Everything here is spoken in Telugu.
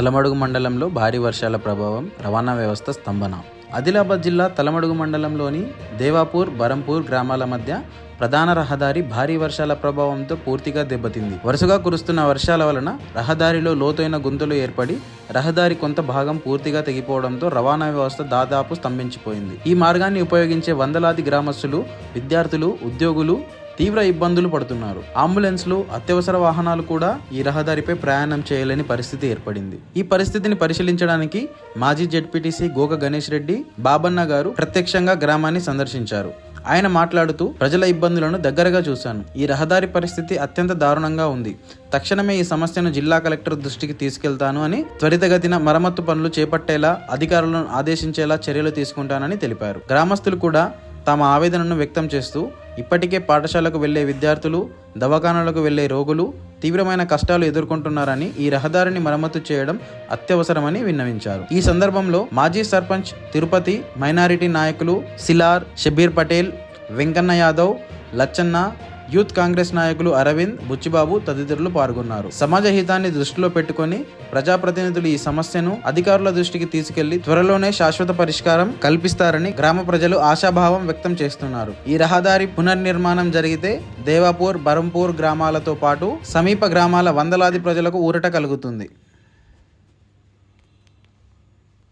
తలమడుగు మండలంలో భారీ వర్షాల ప్రభావం రవాణా వ్యవస్థ స్తంభన. ఆదిలాబాద్ జిల్లా తలమడుగు మండలంలోని దేవాపూర్ బరంపూర్ గ్రామాల మధ్య ప్రధాన రహదారి భారీ వర్షాల ప్రభావంతో పూర్తిగా దెబ్బతింది. వరుసగా కురుస్తున్న వర్షాల వలన రహదారిలో లోతైన గుంతలు ఏర్పడి రహదారి కొంత భాగం పూర్తిగా తెగిపోవడంతో రవాణా వ్యవస్థ దాదాపు స్తంభించిపోయింది. ఈ మార్గాన్ని ఉపయోగించే వందలాది గ్రామస్తులు విద్యార్థులు ఉద్యోగులు తీవ్ర ఇబ్బందులు పడుతున్నారు. అంబులెన్స్లు అత్యవసర వాహనాలు కూడా ఈ రహదారిపై ప్రయాణం చేయలేని పరిస్థితి ఏర్పడింది. ఈ పరిస్థితిని పరిశీలించడానికి మాజీ జెడ్పీటీసీ గోక గణేష్ రెడ్డి బాబన్న గారు ప్రత్యక్షంగా గ్రామాన్ని సందర్శించారు. ఆయన మాట్లాడుతూ ప్రజల ఇబ్బందులను దగ్గరగా చూశాను. ఈ రహదారి పరిస్థితి అత్యంత దారుణంగా ఉంది. తక్షణమే ఈ సమస్యను జిల్లా కలెక్టర్ దృష్టికి తీసుకెళ్తాను అని త్వరితగతిన మరమ్మత్తు పనులు చేపట్టేలా అధికారులను ఆదేశించేలా చర్యలు తీసుకుంటానని తెలిపారు. గ్రామస్తులు కూడా తమ ఆవేదనను వ్యక్తం చేస్తూ ఇప్పటికే పాఠశాలకు వెళ్ళే విద్యార్థులు దవాఖానాలకు వెళ్ళే రోగులు తీవ్రమైన కష్టాలు ఎదుర్కొంటున్నారని ఈ రహదారిని మరమ్మతు చేయడం అత్యవసరమని విన్నవించారు. ఈ సందర్భంలో మాజీ సర్పంచ్ తిరుపతి మైనారిటీ నాయకులు సిలార్ షబీర్ పటేల్ వెంకన్న యాదవ్ లచ్చన్న యూత్ కాంగ్రెస్ నాయకులు అరవింద్ బుచ్చిబాబు తదితరులు పాల్గొన్నారు. సమాజ హితాన్ని దృష్టిలో పెట్టుకొని ప్రజాప్రతినిధులు ఈ సమస్యను అధికారుల దృష్టికి తీసుకెళ్ళి త్వరలోనే శాశ్వత పరిష్కారం కల్పిస్తారని గ్రామ ప్రజలు ఆశాభావం వ్యక్తం చేస్తున్నారు. ఈ రహదారి పునర్నిర్మాణం జరిగితే దేవాపూర్ బరంపూర్ గ్రామాలతో పాటు సమీప గ్రామాల వందలాది ప్రజలకు ఊరట కలుగుతుంది.